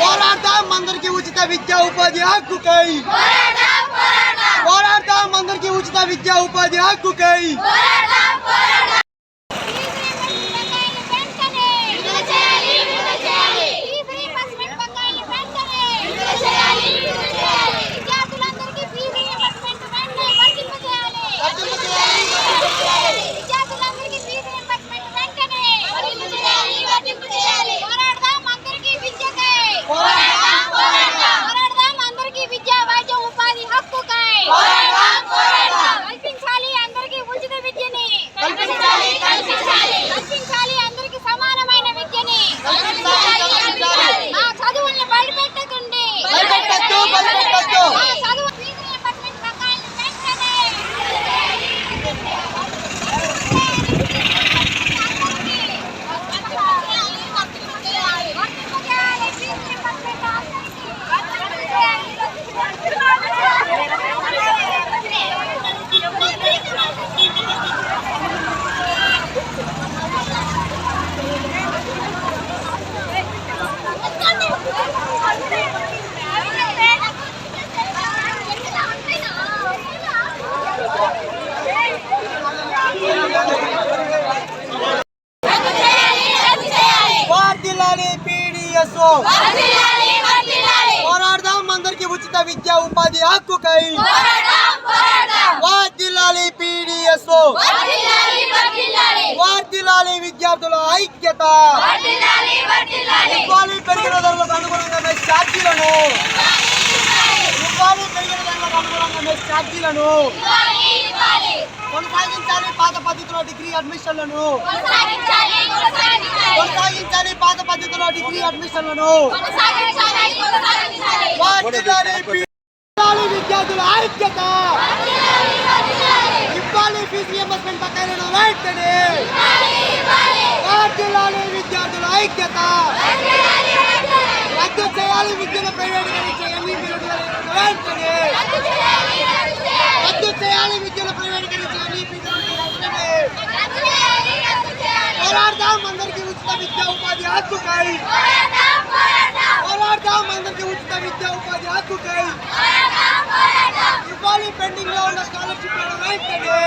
పోరాడదాం అందరికీ ఉచిత విద్యా ఉపాధి హక్కుకై పోరాడదాం అందరికీ ఉచిత విద్యా ఉపాధి హక్కుకై పీడిఎస్ఓ పోరాడదాం అందరికి ఉచిత విద్యా ఉపాధి హక్కుకై. వార్దిల్లాలి పీడిఎస్ఓ వార్దిల్లాలి విద్యార్థుల ఐక్యత. ఇవ్వాలి పెరిగిన ధరలకు అనుగుణంగా మెస్ ఛార్జీలను. ఇవ్వాలి పెరిగిన ధరలకు అనుగుణంగా ఛార్జీలను. కొనసాగించాలి పాత పద్ధతిలో డిగ్రీ అడ్మిషన్లను. కొనసాగించాలి పాత పద్ధతిలో డిగ్రీ అడ్మిషన్లను. విద్యార్థుల ఐక్యత. ఇవ్వాలి ఫీజు రియంబర్స్మెంట్ బకాయిలను వెంటనే వార్దిల్లాలి విద్యార్థుల ఐక్యత. రద్దు చేయాలి విద్యను విలువలను వెంటనే రద్దు చేయాలి విద్యను ప్రైవేటీకరించే ఎన్ని విలువలను వెంటనే పోరాడదాం అందరికీ ఉచిత విద్యా ఉపాధి హక్కుకై పోరాడదాం అందరికీ ఉచిత విద్యా ఉపాధి హక్కుకై ఇవ్వాలి పెండింగ్లో ఉన్న స్కాలర్షిప్లను వెంటనే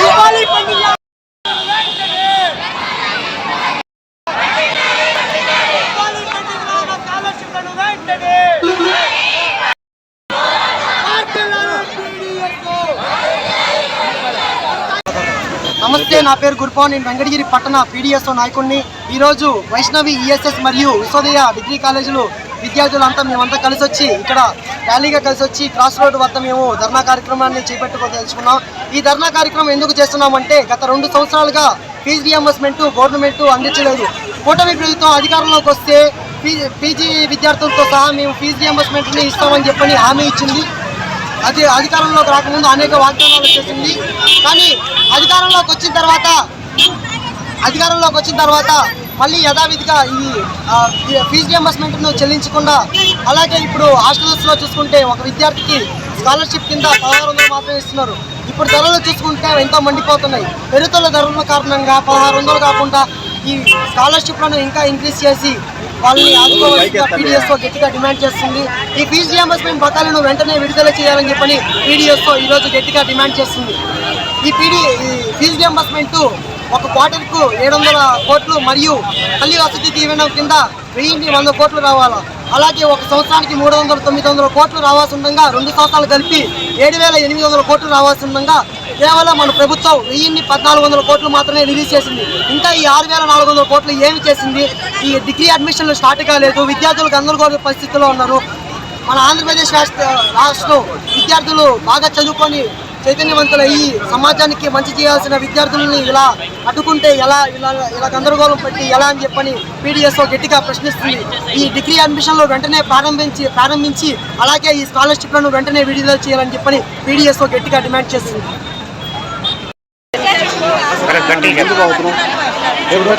ఇవ్వాలి పెండింగ్లో ఇవ్వాలి పెండింగ్లో ఉన్న స్కాలర్షిప్లను వెంటనే వార్దిల్లాలి పీడిఎస్ఓ. నమస్తే నా పేరు గురుపా నేను వెంకటగిరి పట్టణ పీడిఎస్ఓ నాయకుడిని ఈరోజు వైష్ణవి ఈఎస్ఎస్ మరియు విశ్వోదయ డిగ్రీ కాలేజీలు విద్యార్థులంతా మేమంతా కలిసి వచ్చి ఇక్కడ ర్యాలీగా కలిసి వచ్చి క్రాస్ రోడ్ వద్ద మేము ధర్నా కార్యక్రమాన్ని చేపట్టుకోదలుచుకున్నాం. ఈ ధర్నా కార్యక్రమం ఎందుకు చేస్తున్నామంటే గత రెండు సంవత్సరాలుగా ఫీజు రియంబర్స్మెంట్ గవర్నమెంట్ అందించలేదు. కూటమి ప్రభుత్వం అధికారంలోకి వస్తే పీజీ విద్యార్థులతో సహా మేము ఫీజు రియంబర్స్మెంట్ని ఇస్తామని చెప్పని హామీ ఇచ్చింది. అది అధికారంలోకి రాకముందు అనేక వాగ్దానాలు చేసింది. కానీ అధికారంలోకి వచ్చిన తర్వాత అధికారంలోకి వచ్చిన తర్వాత మళ్ళీ యథావిధిగా ఈ ఫీజు రియంబర్స్మెంట్ను చెల్లించకుండా అలాగే ఇప్పుడు హాస్టల్స్లో చూసుకుంటే ఒక విద్యార్థికి స్కాలర్షిప్ కింద పదహారు వందలు మాత్రమే ఇస్తున్నారు. ఇప్పుడు ధరలు చూసుకుంటే ఎంతో మండిపోతున్నాయి. పెరుగుతున్న ధరల కారణంగా పదహారు వందలు కాకుండా ఈ స్కాలర్షిప్లను ఇంకా ఇంక్రీజ్ చేసి వాళ్ళని పీడిఎస్ఓ గట్టిగా డిమాండ్ చేస్తుంది. ఈ ఫీజు రియంబర్స్మెంట్ బకాయిలను వెంటనే విడుదల చేయాలని చెప్పని పీడిఎస్ఓ ఈరోజు గట్టిగా డిమాండ్ చేస్తుంది. ఈ పీడి ఈ ఫీజు రియంబర్స్మెంట్ ఒక క్వార్టర్కు ఏడు వందల కోట్లు మరియు తల్లి వసతి దీవెన కింద వెయ్యిన్ని వంద కోట్లు రావాలా? అలాగే ఒక సంవత్సరానికి మూడు వందల తొమ్మిది వందల కోట్లు రావాల్సి ఉండగా రెండు సంవత్సరాలు కలిపి ఏడు వేల ఎనిమిది వందల కోట్లు రావాల్సి ఉండగా కేవలం మన ప్రభుత్వం వెయ్యిన్ని పద్నాలుగు వందల కోట్లు మాత్రమే రిలీజ్ చేసింది. ఇంకా ఈ ఆరు వేల నాలుగు వందల కోట్లు ఏమి చేసింది? ఈ డిగ్రీ అడ్మిషన్లు స్టార్ట్ కాలేదు. విద్యార్థులు గందరగోళ పరిస్థితుల్లో ఉన్నారు. మన ఆంధ్రప్రదేశ్ రాష్ట్ర రాష్ట్రం విద్యార్థులు బాగా చదువుకొని చైతన్యవంతులయ్యి సమాజానికి మంచి చేయాల్సిన విద్యార్థులని ఇలా అడ్డుకుంటే ఎలా ఇలా ఇలా గందరగోళం పెట్టి ఎలా అని చెప్పని పీడిఎస్ఓ గట్టిగా ప్రశ్నిస్తుంది. ఈ డిగ్రీ అడ్మిషన్లు వెంటనే ప్రారంభించి ప్రారంభించి అలాగే ఈ స్కాలర్షిప్లను వెంటనే విడుదల చేయాలని చెప్పని పీడిఎస్ఓ గట్టిగా డిమాండ్ చేస్తుంది.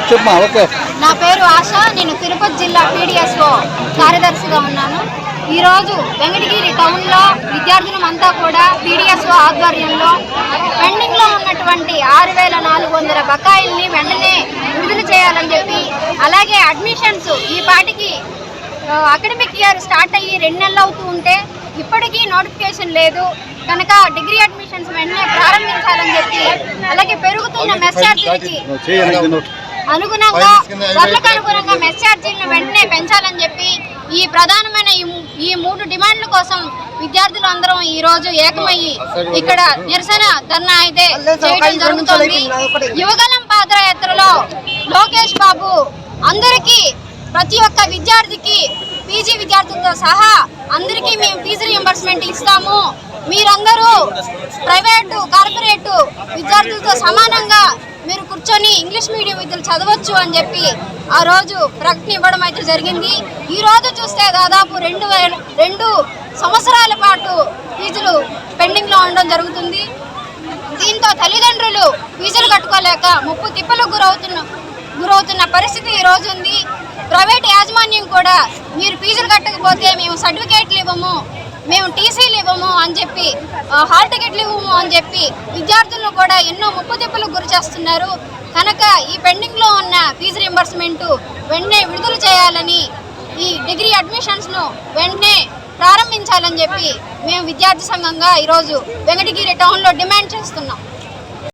చెప్పమా ఓకే నా పేరు ఆశ నేను తిరుపతి జిల్లా పీడిఎస్ఓ కార్యదర్శిగా ఉన్నాను. ఈరోజు వెంకటగిరి టౌన్లో విద్యార్థులమంతా కూడా పీడిఎస్ఓ ఆధ్వర్యంలో పెండింగ్లో ఉన్నటువంటి ఆరు వేల నాలుగు వందల బకాయిల్ని వెంటనే విడుదల చేయాలని చెప్పి అలాగే అడ్మిషన్స్ ఈ పాటికి అకాడమిక్ ఇయర్ స్టార్ట్ అయ్యి రెండు నెలలు అవుతూ ఉంటే ఇప్పటికీ నోటిఫికేషన్ లేదు. కనుక డిగ్రీ అడ్మిషన్స్ వెంటనే ప్రారంభించాలని చెప్పి అలాగే పెరుగుతున్న మెస్ ఛార్జీలకి అనుగుణంగా ధరలకు అనుగుణంగా మెస్ ఛార్జీలను వెంటనే పెంచాలని చెప్పి ఈ ప్రధానమైన ఈ మూడు డిమాండ్ల కోసం విద్యార్థులు అందరం ఈ రోజు ఏకమయ్యి ఇక్కడ నిరసన ధర్నా అయితే చేయడం జరుగుతోంది. యువగలం పాదయాత్రలో లోకేష్ బాబు అందరికీ ప్రతి ఒక్క విద్యార్థికి పీజీ విద్యార్థులతో సహా అందరికీ మేము ఫీజు రియంబర్స్మెంట్ ఇస్తాము. మీరందరూ ప్రైవేటు కార్పొరేటు విద్యార్థులతో సమానంగా మీరు కూర్చొని ఇంగ్లీష్ మీడియం విద్యలు చదవచ్చు అని చెప్పి ఆ రోజు ప్రకటన ఇవ్వడం అయితే జరిగింది. ఈ రోజు చూస్తే దాదాపు రెండు వేల రెండు సంవత్సరాల పాటు ఫీజులు పెండింగ్లో ఉండడం జరుగుతుంది. దీంతో తల్లిదండ్రులు ఫీజులు కట్టుకోలేక ముప్పు తిప్పలకు గురవుతున్న గురవుతున్న పరిస్థితి ఈ రోజు ఉంది. ప్రైవేట్ యాజమాన్యం కూడా మీరు ఫీజులు కట్టకపోతే మేము సర్టిఫికేట్లు ఇవ్వము మేము టీసీలు ఇవ్వము అని చెప్పి హాల్ టికెట్లు ఇవ్వము అని చెప్పి విద్యార్థులను కూడా ఎన్నో ముప్పు తిప్పలు గురి చేస్తున్నారు. కనుక ఈ పెండింగ్లో ఉన్న ఫీజు రింబర్స్మెంట్ వెంటనే విడుదల చేయాలని ఈ డిగ్రీ అడ్మిషన్స్ను వెంటనే ప్రారంభించాలని చెప్పి మేము విద్యార్థి సంఘంగా ఈరోజు వెంకటగిరి టౌన్లో డిమాండ్ చేస్తున్నాం.